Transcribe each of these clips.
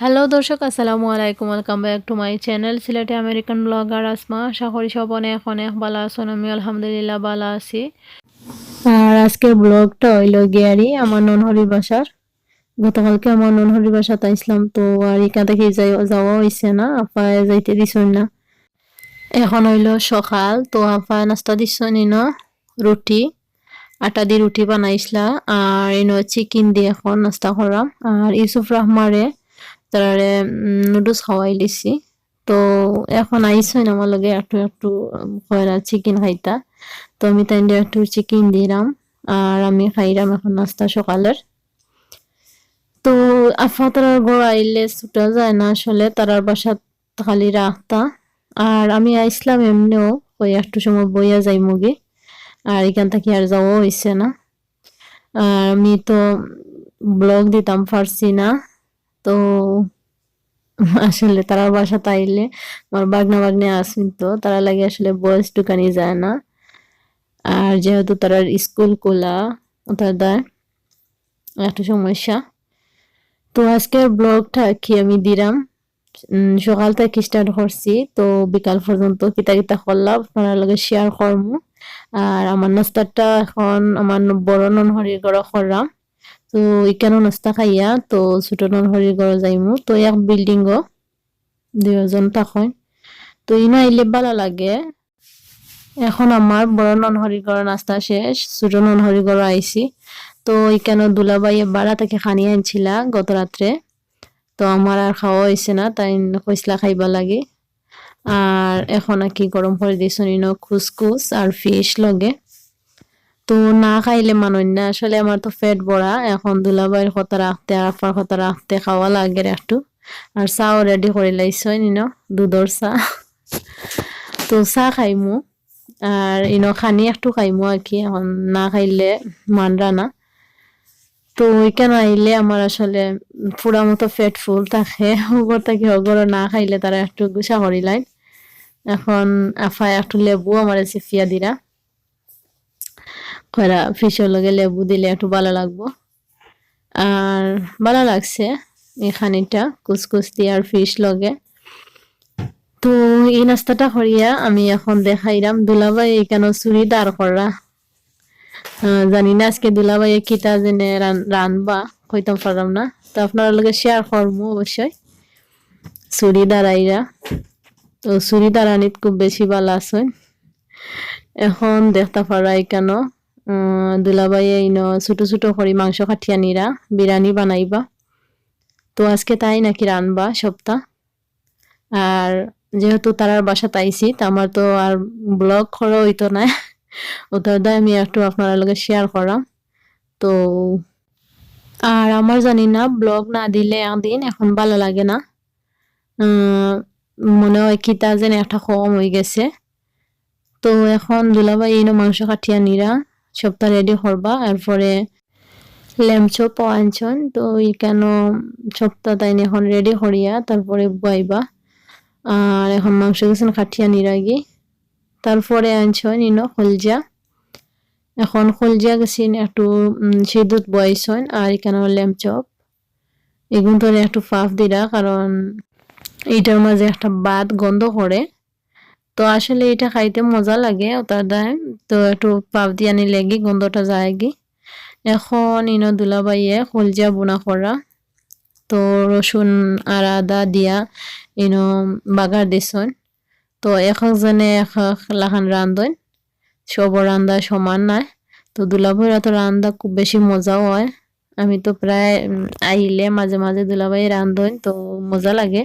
Hello দর্শক, আসসালামু আলাইকুম। Welcome back to my channel সিলেটে আমেরিকান ব্লগার আসমা। আশা করি সব অনেক অনেক ভালো আছেন আমি আলহামদুলিল্লাহ ভালো আছি। আর আজকের ব্লগটা হইল গিয়ারি, আমার ননহরি বাসার। গতকালকে আমার ননহরি বাসাতে আসলাম তো আর এখান থেকে যাওয়া হয়েছে না আপায় যাইতে দিছই না। এখন হইল সকাল, তো আপায় নাস্তা দিছনি না রুটি, আটা দিয়ে রুটি বানাইছিলা আর এনে চিকেন দিয়ে এখন নাস্তা করাম আর ইউসুফ রহমারে তারারে নুডলস খাওয়াই লিছি। তো এখন আইসই না, আমার লগে একটু একটু কয়রা চিকেন খাইতা। তো আমি তাই একটু চিকেন দিলাম, আর আমি খাইলাম এখন নাস্তা সকালের। তো আফা তারার গড় আইলে ছুটা যায় না আসলে, তারার বাসা খালি রাখতা। আর আমি আইসলাম এমনিও, ওই একটু সময় বইয়া যাই মুগে, আর এখান থেকে আর যাওয়া হয়েছে না। আর আমি তো ব্লগ দিতাম পারছি না। তো আসলে তারা বাসা তাইলে আমার বাগনা বাগনে আসেন তো, তারা লাগে আসলে বয়স টুকানি যায় না। আর যেহেতু তারা স্কুল কোলা তাদের একটু সমস্যা। তো আজকের ব্লগটা কি আমি দিলাম? সকাল থেকে স্টার্ট করছি, তো বিকাল পর্যন্ত কিতা কিতা করলাম, আপনার লগে শেয়ার করব আর আমার নাস্তাটা এখন আমার বড় ননহরির করে করলাম। তো এখানেও নাস্তা খাইয়া তো ছোট ননহরির ঘরে যাইমু। তো এক বিল্ডিং দুজন তখন তো ইনা আইলে ভালো লাগে। এখন আমার বড় ননহরি ঘর নাস্তা শেষ ছোট ননহরি ঘর আইছি তো এখানে দুলাবাই বাড়া তাকে খানি আনছিলা গত রাত্রে তো আমার আর খাওয়া হয়েছে না, তাই কইসলা খাইবা লাগে। আর এখন আর কি গরম করে দিয়েছ খুসখুস আর ফিশ লগে। তো না খাইলে মানুষ না। আসলে আমার তো পেট বড়া এখন দুলাবাইয়ের কথা রাখতে আপার কথা রাখতে খাওয়া লাগে একটু। আর চাও রেডি করে লাইছ নিন দুধর চা তো চাহ খাইমু। আর ইনো খানি একটু খাইমু আর কি, এখন না খাইলে মানরা না তো ওইখানে আইলে আমার আসলে পুরা মতো পেট ফুল থাকে। ওগর থেকে ওগর না খাইলে তারা একটু গুছা করিলাইন এখন আফায় একটু লেবু আমার সিফিয়া দিরা কয়রা ফিশের লগে লেবু দিলে একটু ভালো লাগবো। আর ভালো লাগছে এই খানিটা কুচকুচ দিয়ে আর ফিশ লগে। তো এই নাস্তাটা করিয়া আমি এখন দেখাইলাম দুলাভাই এখানে চুরি দাঁড় করা। জানি না আজকে দুলাভাই কিতা জেনে রানবা, কইতাম পারলাম না। তো আপনার লগে শেয়ার করব অবশ্যই। চুরি দাঁড়াইরা তো চুরি দাঁড়ানিত খুব বেশি ভালো আছে। এখন দেখতে পারা কেন। দুলাবাই ইনো ছোট ছোট করে মাংস খাটিয়া নিরা বিরিয়ানি বানাইবা। তো আজকে তাই নাকি রানবা সপ্তাহ। আর যেহেতু তারার বাসা তাইছি আমার তো আর ব্লগ করা হইতো না ওটার দায় আমি একটু আপনার লগে শেয়ার করাম তো আর আমার জানি না, ব্লগ না দিলে একদিন এখন ভালো লাগে না। মনে হয় কিতা যেন একটা কম হয়ে গেছে। তো এখন দুলাবাই ইনো মাংস কাটিয়া নিরা সবটা রেডি করবা এরপরে ল্যাম্পচপ আনছন তো কেন সবটা তাই এখন রেডি করিয়া তারপরে বইবা আর এখন মাংস গেছেন কাঠিয়া নিরাগি। তারপরে আনছন, ইনো হলজা। এখন হলজা গেছেন, একটু সিঁদুত বয়সন আর এখানে ল্যাম্পচপ এগুলো তো একটু ফাফ দিরা, কারণ এইটার মাঝে একটা বাদ গন্ধ করে তো আসলে এটা খাইতে মজা লাগে ওটার দায় তো একটু পাপ দিয়ে আনি লেগে গন্ধটা যায় গি এখন ইনো দুলাবাইয়ে কলজা বোনা করা তো রসুন আর আদা দিয়া ইনো বাগার দিছন। তো এক একজনে এক এক লাখান রান্ধন সব রান্দা সমান নাই। তো দুলাভাইরা তো রান্দা খুব বেশি মজাও হয়। আমি তো প্রায় আইলে মাঝে মাঝে দুলাভাই রান্ধন তো মজা লাগে।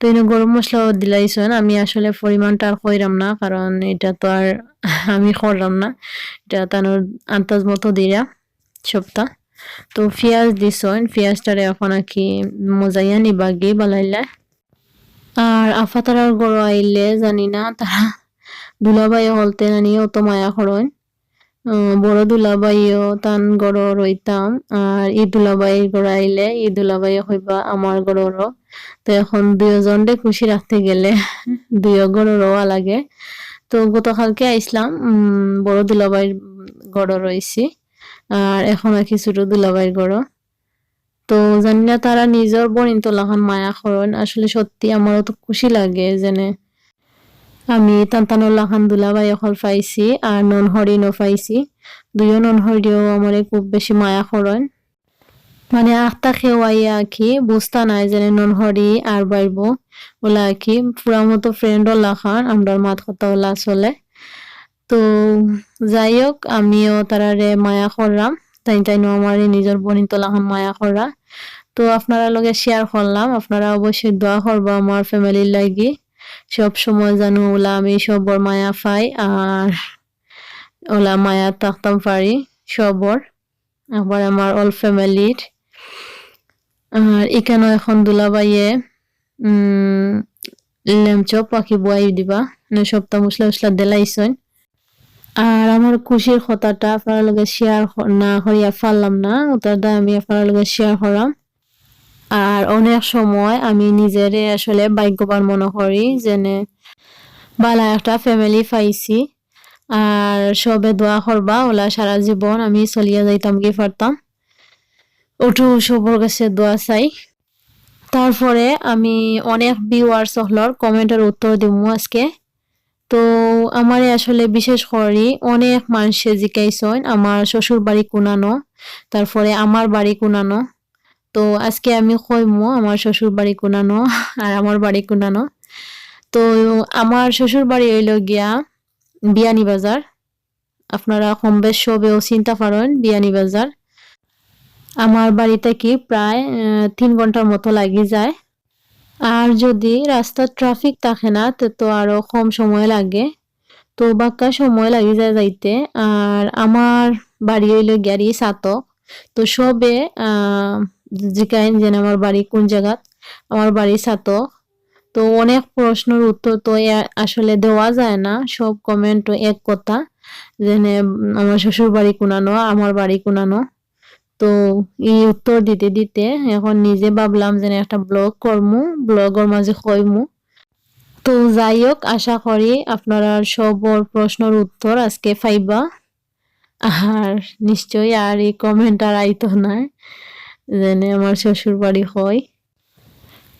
তো এনে গরম মশলা দিলাইছেন আমি আসলে পরিমাণটা আর কইরাম না, কারণ এটা তো আর আমি করলাম না। এটা তানোর আন্তাজ মতো দিরা সবটা। তো পেঁয়াজ দিছেন পেঁয়াজটারে এখন আর কি মজাইয়া নিবা, গিয়ে বালাইলে আর আফা তারার আইলে জানি না, তারা দুলাবাই হলতে নানি অত মায়া করেন। বড় দুলাবাইও তান গড় রইতাম, আর ই দুলাবাই গড় আইলে ই দুলাবাই হইবা আমার গড়রও। তো এখন দুজনরে খুশি রাখতে গেলে দুই গড় রোয়া লাগে। তো গতকালকে আইসলাম বড় দুলাবাইর গড় রয়েছি আর এখন কি ছোট দুলাবাইর গড়। তো জানি না তারা নিজের বোনিন তো মায়া করেন, আসলে সত্যি আমারও তো খুশি লাগে যেনে আমি তান্তানুল্লাহ খান দুলাভাই অকল পাইছি আর নন হরিণও পাইছি। দুইও নন হরিও আমার খুব বেশি মায়া করেন। মানে আখতা খেওয়াইয়া কি বুঝতা নাই যে নন হরি আর বাইব। ওলা কি পুরা মতো ফ্রেন্ড ওলা খান আমরা মাত কথা ওলা চলে। তো যাই হোক আমিও তারারে মায়া করলাম তাই তাই আমার নিজের বনিতলা খান মায়া করা। তো আপনারা লগে শেয়ার করলাম। আপনারা অবশ্যই দোয়া করব আমার ফ্যামিলির লাগি। সব সময় জানো ওলা আমি সবর মায়া পাই আর ওলা মায়া থাকতাম পারি সবর। আবার আমার অল ফ্যামিলির আর এখানেও এখন দুলাবাইয়ে লেমচপ পাখি বয়াই দিবা। সপ্তাহ মশলা মশলা দেলাইছেন। আর আমার খুশির কথাটা আপনার লগে শেয়ার না করিয়া পারলাম না। ওটাটা আমি আপনার লগে শেয়ার করাম আর অনেক সময় আমি নিজেরে আসলে ভাগ্যবান মনে করি যেনে বালা একটা ফ্যামিলি পাইছি। আর সবে দোয়া করবা, ওলা সারা জীবন আমি চলিয়া যাইতাম কি পারতাম ওটু সবর কাছে দোয়া চাই। তারপরে আমি অনেক ভিউয়ার্স হলর কমেন্টের উত্তর দিব আজকে। তো আমার আসলে বিশেষ করে অনেক মানুষে জিকাইছেন আমার শ্বশুর বাড়ি কোনানো? তারপরে, আমার বাড়ি কুনানো? তো আজকে আমি কইমো আমার শ্বশুর বাড়ি কুনানো আর আমার বাড়ি কোনানো। তো আমার শ্বশুর বাড়ি হইল গিয়া বিয়ানি বাজার। আপনারা কম বেশ সবেও চিন্তা পারেন, বিয়ানি বাজার। আমার বাড়িতে কি প্রায় তিন ঘণ্টার মতো লাগি যায়। আর যদি রাস্তার ট্রাফিক থাকে না, তো আরও কম সময় লাগে। তো বাক্কা সময় লাগি যায় যাইতে। আর আমার বাড়ি হইল গাড়ি সাতক। তো সবে জিকাইন যেন আমার বাড়ি কোন জায়গাত আমার বাড়ি সাতক তো অনেক প্রশ্নের উত্তর তো আসলে দেওয়া যায় না। সব কমেন্ট এক কথা, যেনে, আমার শ্বশুর বাড়ি কোনানো, আমার বাড়ি কোনানো। তো এই উত্তর দিতে দিতে এখন নিজে ভাবলাম যে, একটা ব্লগ করমু ব্লগের মাঝে কইমু তো যাই হোক, আশা করি আপনারা সবর প্রশ্নের উত্তর আজকে পাইবা। আর নিশ্চয়ই আর এই কমেন্ট আর আইতো নাই যেনে আমার শ্বশুর বাড়ি হয়।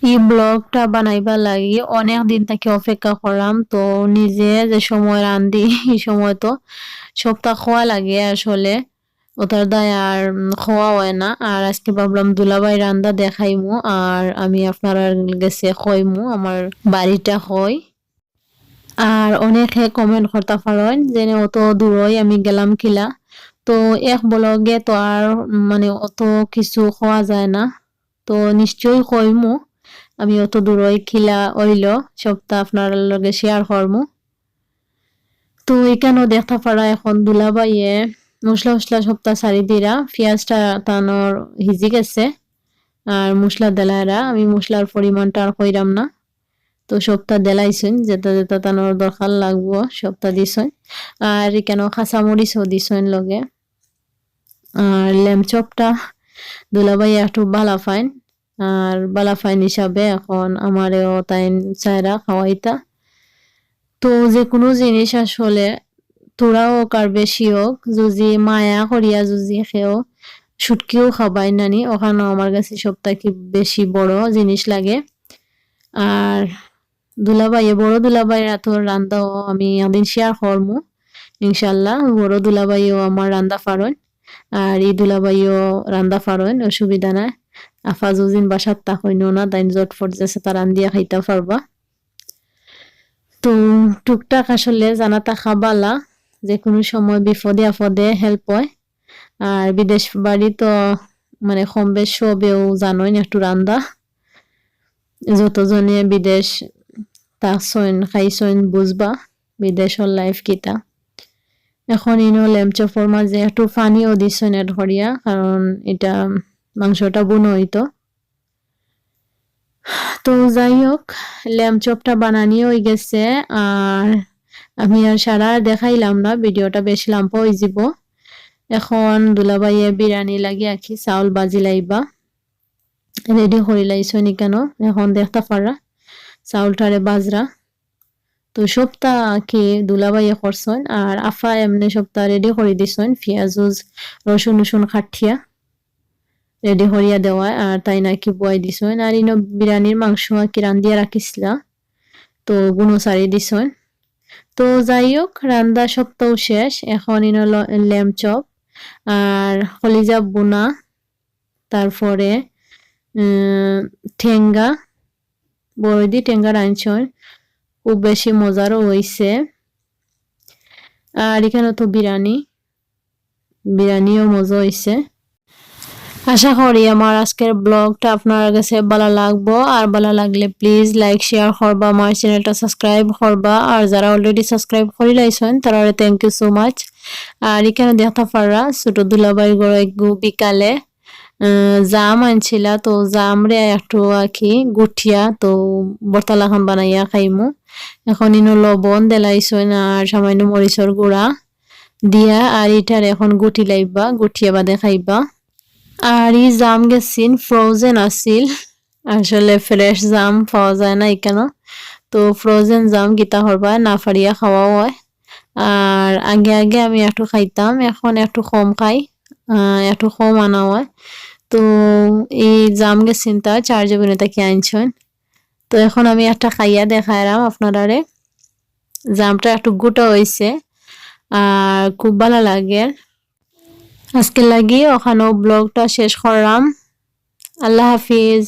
এই ব্লগটা বানাইবা লাগি অনেক দিন তাকে অপেক্ষা করাম, তো নিজে যে সময় রান্ধি, এই সময় তো সপ্তাহ খোয়া লাগে আসলে। ওটার দায় আর খোয়া হয় না। আর আজকে ভাবলাম দুলাভাই রান্দা দেখাইমু, আর আমি আপনার গেছে খইমু আমার বাড়িটা হয়। আর অনেকে কমেন্ট করতে পারেন যে অত দূরই আমি গেলাম কিলা। তো এক ব্লগে তো আর মানে অত কিছু খাওয়া যায় না। তো নিশ্চয়ই কইমু, আমি অত দূরই খিলা ওইল সবটা আপনার লগে শেয়ার করমু তো এখানেও দেখতে পারা এখন দুলাবাইয়ে মশলা মশলা সপ্তাহ সারি দিরা পেঁয়াজটা তানোর হিজি গেছে আর মশলা দেলাইরা আমি মশলার পরিমাণটা আর কইরাম না। তো সপ্তাহ দেলাইছেন যেটা যেটা তানোর দরকার লাগবো, সপ্তাহ দিছেন। আর কেন খাঁচা মরিচও দিছেন লগে। আর লেম চপটা দুলাবাই একটু বালা ফাইন আর বালা ফাইন হিসাবে এখন আমারেও তাই চায়রা খাওয়াইতা। তো যে কোনো জিনিস আসলে তোরা হোক আর বেশি হোক, যদি মায়া করিয়া যদি খেও সুটকিও খাবাই নানি ওখানে আমার কাছে সবথেকে বেশি বড় জিনিস লাগে। আর দুলাবাই বড় দুলাবাই রাতর রান্দাও আমি একদিন শেয়ার করমু, ইনশাল্লাহ। বড় দুলাবাইও আমার রান্দা ফারন আর এই দুলাবাইও রান্দা ফারন অসুবিধা নাই। আফা যুজিন বাসার তা হইন না তাই জটফট যেছে তার রান্দিয়া খাইতে পারবা। তো টুকটাক আসলে জানাতা খাবালা যে কোনো সময় বিপদে আপদে হেল্প হয়। আর বিদেশ বাড়ি তো মানে কম বেশ সবেও জানোই না একটু রান্দা। যতজনে বিদেশ তা সইন, খাই সইন বুঝবা, বিদেশের লাইফ কিটা এখন ইনো লেমচপর মাঝে একটু পানিও দিছইন এড করিয়া কারণ এটা মাংসটা বুনো হইতো তো যাই হোক ল্যাম্পচপটা বানানিও হয়ে গেছে, আর আমি আর সারা দেখাইলাম না, ভিডিওটা বেশি লাম্পা হয়ে যাব এখন দুলাবাইয়ে বিরিয়ানি লাগি আঁকি চাউল বাজি লাইবা। রেডি করে লাইছো নি কেন? এখন দেখতে পারা, চাউলটারে বাজরা। তো সপ্তাহ কি দুলাবাইয়ে করছেন আর আফা এমনি সপ্তাহ রেডি করে দিছেন পিঁয়াজ রসুন উসুন খাটিয়া রেডি করিয়া দেওয়া আর তাই নাকি বয় দিছেন আর ইনো বিরিয়ানির মাংস কি রান্ধিয়া রাখিছিলা তো গুনো সারি দিছেন তো যাই হোক রান্দা সপ্তাহ শেষ, এখন ইনো ল্যাম চপ আর কলিজা বোনা তারপরে ঠেঙ্গা বড়দি ঠেঙ্গা রাঁধছন খুব বেশি মজারও হইছে। আর এখানে তো বিরিয়ানি, বিরিয়ানিও মজা হইছে। আশা করি আমার আজকের ব্লগটা আপনার কাছে ভালো লাগবো। আর ভালো লাগলে প্লিজ লাইক শেয়ার করবা, আমার চ্যানেলটা সাবস্ক্রাইব করবা। আর যারা অলরেডি সাবস্ক্রাইব করে লাইছেন তারা থ্যাংক ইউ সো মাচ আর এখানে দেখা পারা ছোট দুলাবাই গড়ে বিকালে। জাম আনছিলা, তো জাম রে একটু আর কি গুঠিয়া, তো বর্তালা খান বানাইয়া খাইমু। এখন ইনো লবণ দেলাইছইন আর সামান্য মরিচর গুঁড়া দিয়া আর এটার এখন গুটি লাইবা, গুঠিয়া বাদে খাইবা। আর ই জাম গেছিন ফ্রোজেন আছিল। আসলে ফ্রেশ জাম পাওয়া যায় না এখানে তো ফ্রোজেন জাম গীতা হরবা না ফারিয়া খাওয়া হয়। আর আগে আগে আমি একটু খাইতাম, এখন একটু কম খাই। একটু কম আনা হয় তো এই জাম গেছেন তার চার জবিনে তাকে আনছেন? তো এখন আমি একটা খাইয়া দেখাইলাম আপনারারে। জামটা একটু গোটা হয়েছে আর খুব ভালো লাগে। আজকে লাগি ওখানেও ব্লগটা শেষ করলাম। আল্লাহ হাফিজ।